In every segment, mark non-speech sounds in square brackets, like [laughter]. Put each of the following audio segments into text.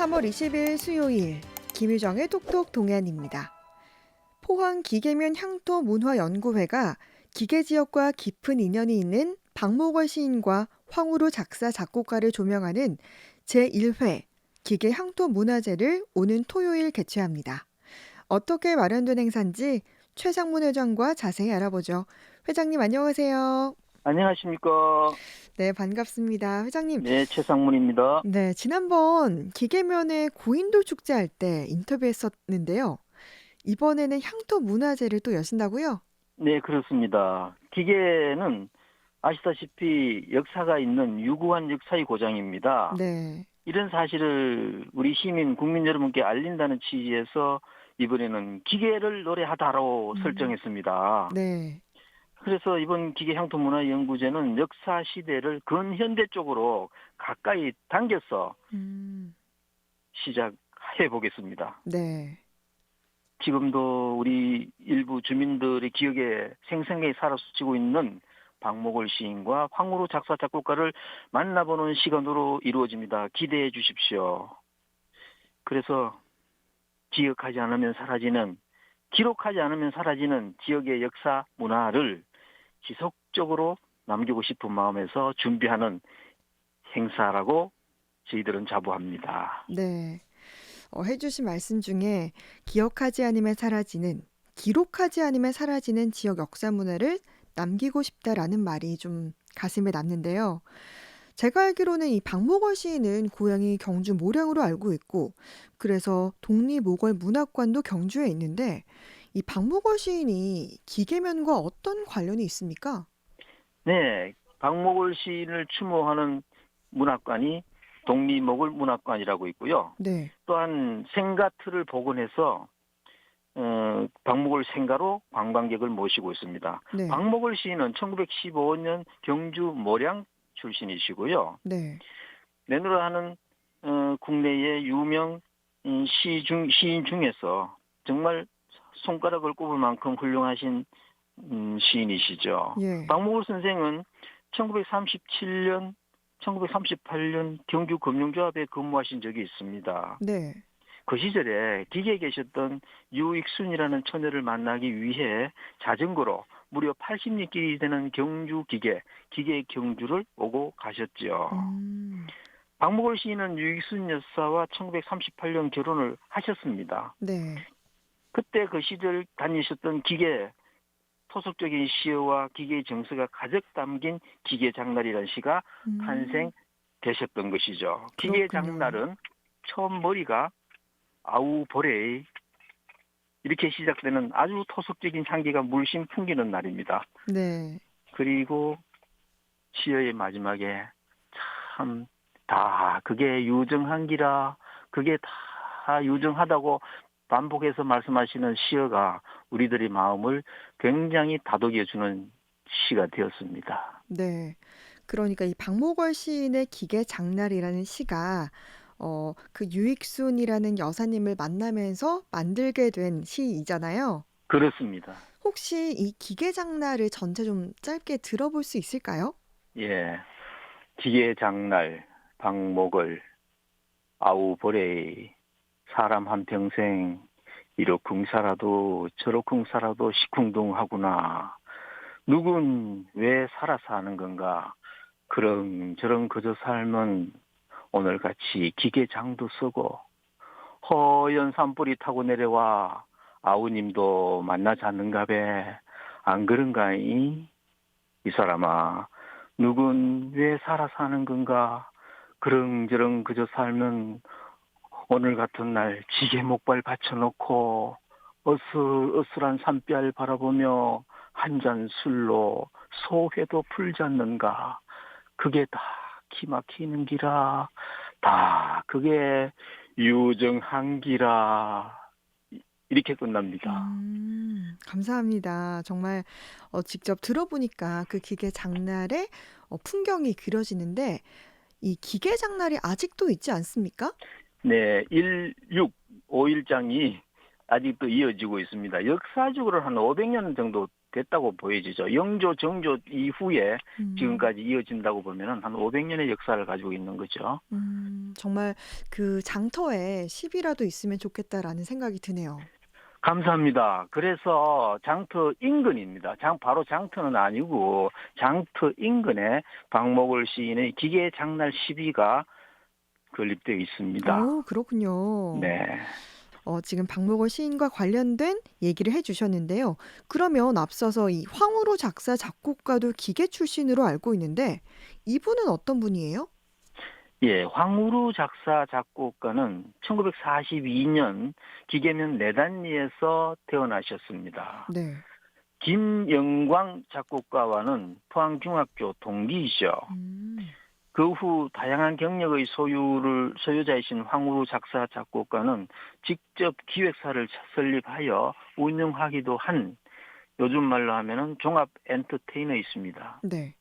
3월 20일 수요일 김유정의 톡톡 동안입니다. 포항 기계면 향토 문화연구회가 기계 지역과 깊은 인연이 있는 박목월 시인과 황우루 작사 작곡가를 조명하는 제1회 기계 향토 문화제를 오는 토요일 개최합니다. 어떻게 마련된 행사인지 최상문 회장과 자세히 알아보죠. 회장님 안녕하세요. 안녕하십니까. 네, 반갑습니다. 회장님. 네, 최상문입니다. 네, 지난번 기계면에 고인돌 축제 할 때 인터뷰했었는데요. 이번에는 향토 문화제를 또 여신다고요? 네, 그렇습니다. 기계는 아시다시피 역사가 있는 유구한 역사의 고장입니다. 네. 이런 사실을 우리 시민, 국민 여러분께 알린다는 취지에서 이번에는 기계를 노래하다로 음. 설정했습니다. 네. 그래서 이번 기계향토문화연구제는 역사 시대를 근현대 쪽으로 가까이 당겨서 음. 시작해 보겠습니다. 네. 지금도 우리 일부 주민들의 기억에 생생하게 살아스치고 있는 박목월 시인과 황우루 작사 작곡가를 만나보는 시간으로 이루어집니다. 기대해 주십시오. 그래서 기억하지 않으면 사라지는 기록하지 않으면 사라지는 지역의 역사 문화를 지속적으로 남기고 싶은 마음에서 준비하는 행사라고 저희들은 자부합니다. 네. 어, 해주신 말씀 중에 기억하지 않으면 사라지는, 기록하지 않으면 사라지는 지역 역사 문화를 남기고 싶다라는 말이 좀 가슴에 남는데요. 제가 알기로는 이 박목월 시인은 고향이 경주 모량으로 알고 있고, 그래서 독립모걸 문학관도 경주에 있는데, 이 박목월 시인이 기계면과 어떤 관련이 있습니까? 네, 박목월 시인을 추모하는 문학관이 독립목을 문학관이라고 있고요. 네. 또한 생가틀을 복원해서 어, 박목월 생가로 관광객을 모시고 있습니다. 네. 박목월 시인은 1915년 경주 모량 출신이시고요. 네. 내노라 하는 어, 국내의 유명 음, 시 중, 시인 중에서 정말 손가락을 꼽을 만큼 훌륭하신 음, 시인이시죠. 예. 박목월 선생은 1937년, 1938년 경주 금융조합에 근무하신 적이 있습니다. 네. 그 시절에 기계에 계셨던 유익순이라는 처녀를 만나기 위해 자전거로 무려 80리길이 되는 경주 기계, 기계 경주를 오고 가셨죠. 음. 박목월 시인은 유익순 여사와 1938년 결혼을 하셨습니다. 네. 그때 그 시절 다니셨던 기계 토속적인 시어와 기계의 정서가 가득 담긴 기계 장날이라는 시가 음. 탄생되셨던 것이죠. 기계. 장날은 처음 머리가 아우 보레이 이렇게 시작되는 아주 토속적인 향기가 물씬 풍기는 날입니다. 네. 그리고 시어의 마지막에 참 다 그게 유정한기라 그게 다 유정하다고 반복해서 말씀하시는 시어가 우리들의 마음을 굉장히 다독여 주는 시가 되었습니다. 네. 그러니까 이 박목월 시인의 기계 장날이라는 시가 어, 그 유익순이라는 여사님을 만나면서 만들게 된 시이잖아요. 그렇습니다. 혹시 이 기계 장날을 전체 좀 짧게 들어볼 수 있을까요? 예. 기계 장날, 박목을, 아우 보레이, 사람 한 평생 이러쿵 살아도 저러쿵 살아도 시쿵둥하구나. 누군 왜 살아서 하는 건가? 그런 저런 그저 삶은 오늘같이 기계장도 쓰고 허연 산불이 타고 내려와 아우님도 만나지 않는가배 안 그런가이? 이 사람아 누군 왜 살아서 하는 건가? 그런저런 그저 살면 오늘 같은 날 지게 목발 받쳐놓고 어슬 어슬한 산별 바라보며 한 잔 술로 소회도 풀지 않는가? 그게 다 기막히는 기라. 다 그게 유정한 기라. 이- 이렇게 끝납니다. 음, 감사합니다. 정말 어, 직접 들어보니까 그 기계 장날의 어, 풍경이 그려지는데 이 기계 장날이 아직도 있지 않습니까? 네, 1, 6, 5일장이 아직도 이어지고 있습니다. 역사적으로 한 500년 정도 됐다고 보여지죠. 영조, 정조 이후에 음, 지금까지 이어진다고 보면 한 500년의 역사를 가지고 있는 거죠. 음, 정말 그 장터에 10이라도 있으면 좋겠다라는 생각이 드네요. 감사합니다. 그래서 장터 인근입니다. 장 바로 장터는 아니고 장터 인근에 박목월 시인의 기계 장날 시비가 건립되어 있습니다. 오, 그렇군요. 네. 어, 지금 박목월 시인과 관련된 얘기를 해주셨는데요. 그러면 앞서서 이 황우로 작사 작곡가도 기계 출신으로 알고 있는데 이분은 어떤 분이에요? 예, 황우루 작사 작곡가는 1942년 기계면 내단리에서 태어나셨습니다. 네. 김영광 작곡가와는 포항중학교 동기이죠. 음, 그 후 다양한 경력의 소유를 소유자이신 황우루 작사 작곡가는 직접 기획사를 설립하여 운영하기도 한 요즘 말로 하면은 종합 엔터테이너이십니다. 네.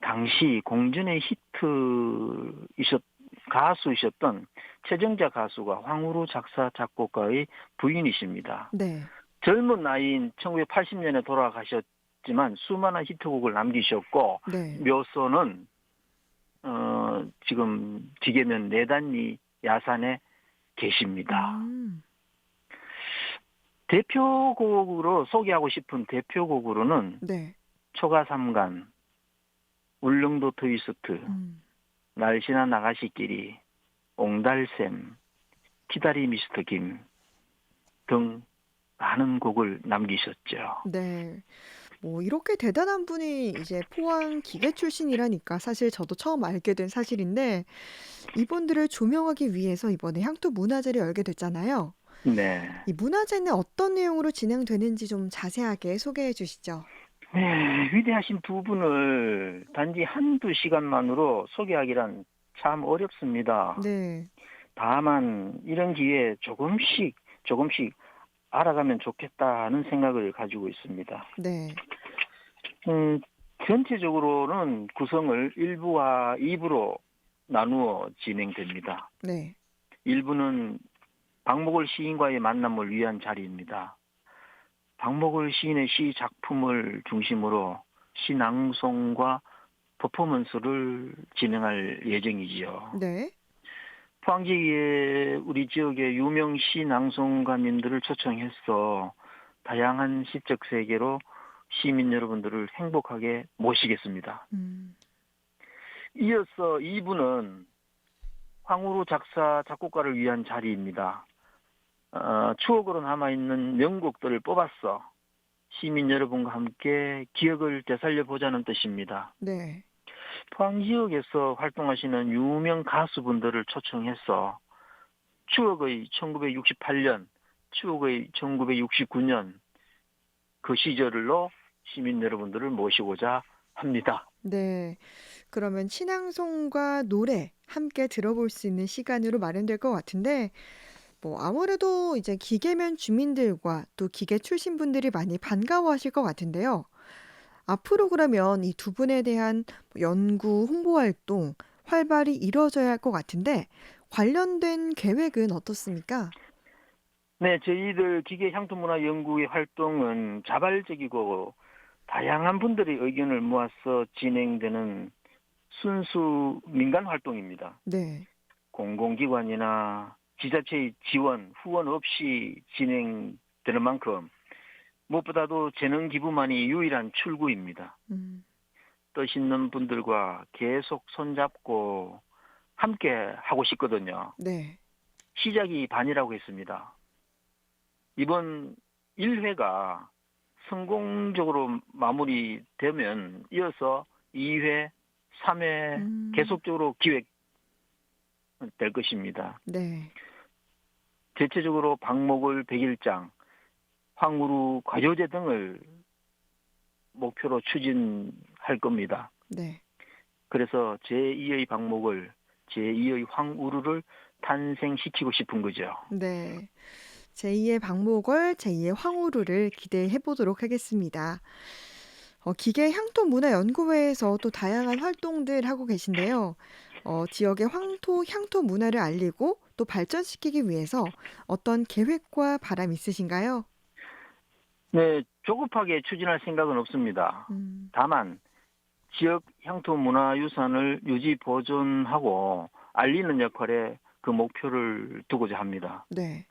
당시 공전의 히트이셨 가수이셨던 최정자 가수가 황우루 작사 작곡가의 부인이십니다. 네. 젊은 나이인 1980년에 돌아가셨지만 수많은 히트곡을 남기셨고 네. 묘소는 어, 지금 지게면 내단리 야산에 계십니다. 음, 대표곡으로 소개하고 싶은 대표곡으로는 네. 초가삼간, 울릉도 트위스트, 음, 날씨나 나가시끼리, 옹달샘, 기다리 미스터 김 등 많은 곡을 남기셨죠. 네. 뭐 이렇게 대단한 분이 이제 포항 기계 출신이라니까 사실 저도 처음 알게 된 사실인데 이분들을 조명하기 위해서 이번에 향토 문화제를 열게 됐잖아요. 네. 이 문화제는 어떤 내용으로 진행되는지 좀 자세하게 소개해 주시죠. 네, 위대하신 두 분을 단지 한두 시간만으로 소개하기란 참 어렵습니다. 네. 다만 이런 기회에 조금씩 조금씩 알아가면 좋겠다는 생각을 가지고 있습니다. 네. 음, 전체적으로는 구성을 1부와 2부로 나누어 진행됩니다. 네. 1부는 박목월 시인과의 만남을 위한 자리입니다. 박목월 시인의 시 작품을 중심으로 시 낭송과 퍼포먼스를 진행할 예정이지요. 네. 포항지에 우리 지역의 유명 시낭송가님들을 초청해서 다양한 시적 세계로 시민 여러분들을 행복하게 모시겠습니다. 음. 이어서 2부는 황우루 작사 작곡가를 위한 자리입니다. 어, 추억으로 남아있는 명곡들을 뽑았어 시민 여러분과 함께 기억을 되살려 보자는 뜻입니다. 네. 포항 지역에서 활동하시는 유명 가수분들을 초청해서 추억의 1968년, 추억의 1969년 그 시절로 시민 여러분들을 모시고자 합니다. 네. 그러면 신앙송과 노래 함께 들어볼 수 있는 시간으로 마련될 것 같은데, 뭐, 아무래도 이제 기계면 주민들과 또 기계 출신 분들이 많이 반가워하실 것 같은데요. 앞으로 그러면 이 두 분에 대한 뭐 연구, 홍보 활동 활발히 이루어져야 할 것 같은데, 관련된 계획은 어떻습니까? 네, 저희들 기계 향토문화 연구의 활동은 자발적이고 다양한 분들의 의견을 모아서 진행되는 순수 민간 활동입니다. 네. 공공기관이나 지자체의 지원, 후원 없이 진행되는 만큼 무엇보다도 재능 기부만이 유일한 출구입니다. 음, 뜻 있는 분들과 계속 손잡고 함께 하고 싶거든요. 네. 시작이 반이라고 했습니다. 이번 1회가 성공적으로 마무리되면 이어서 2회, 3회 음, 계속적으로 기획될 것입니다. 네. 대체적으로 박목을 백일장, 황우루 과요제 등을 목표로 추진할 겁니다. 네. 그래서 제2의 박목을, 제2의 황우루를 탄생시키고 싶은 거죠. 네. 제2의 박목월, 제2의 황우루를 기대해 보도록 하겠습니다. 어, 기계 향토 문화 연구회에서 또 다양한 활동들 하고 계신데요. 어, 지역의 황토, 향토 문화를 알리고 또 발전시키기 위해서 어떤 계획과 바람 있으신가요? 네, 조급하게 추진할 생각은 없습니다. 음, 다만 지역 향토 문화 유산을 유지 보존하고 알리는 역할에 그 목표를 두고자 합니다. 네.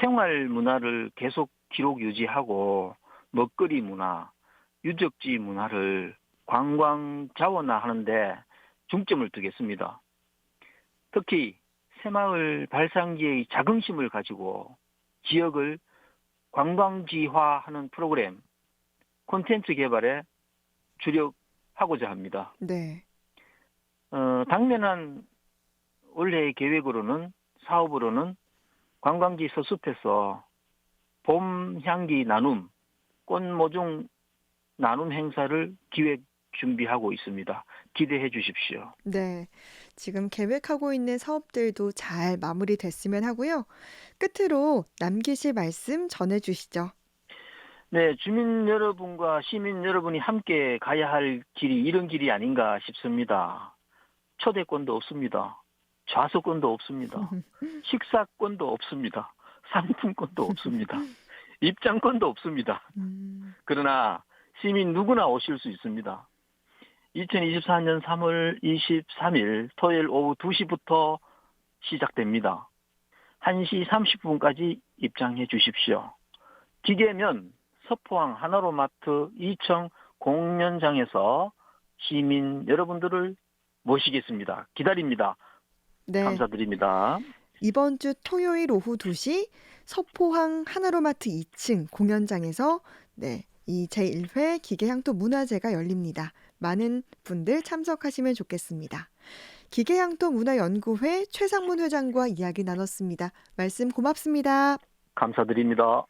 생활 문화를 계속 기록 유지하고 먹거리 문화, 유적지 문화를 관광 자원화하는데 중점을 두겠습니다. 특히 새마을 발상기의 자긍심을 가지고 지역을 관광지화하는 프로그램, 콘텐츠 개발에 주력하고자 합니다. 네. 어, 당면한 올해의 계획으로는 사업으로는 관광지 서숲에서 봄 향기 나눔, 꽃 모종 나눔 행사를 기획 준비하고 있습니다. 기대해 주십시오. 네. 지금 계획하고 있는 사업들도 잘 마무리됐으면 하고요. 끝으로 남기실 말씀 전해 주시죠. 네, 주민 여러분과 시민 여러분이 함께 가야 할 길이 이런 길이 아닌가 싶습니다. 초대권도 없습니다. 좌석권도 없습니다. [laughs] 식사권도 없습니다. 상품권도 없습니다. [laughs] 입장권도 없습니다. 음, 그러나 시민 누구나 오실 수 있습니다. 2024년 3월 23일 토요일 오후 2시부터 시작됩니다. 1시 30분까지 입장해 주십시오. 기계면 서포항 하나로마트 2층 공연장에서 시민 여러분들을 모시겠습니다. 기다립니다. 네. 감사드립니다. 이번 주 토요일 오후 2시 서포항 하나로마트 2층 공연장에서 네, 이 제1회 기계향토 문화제가 열립니다. 많은 분들 참석하시면 좋겠습니다. 기계향토 문화연구회 최상문 회장과 이야기 나눴습니다. 말씀 고맙습니다. 감사드립니다.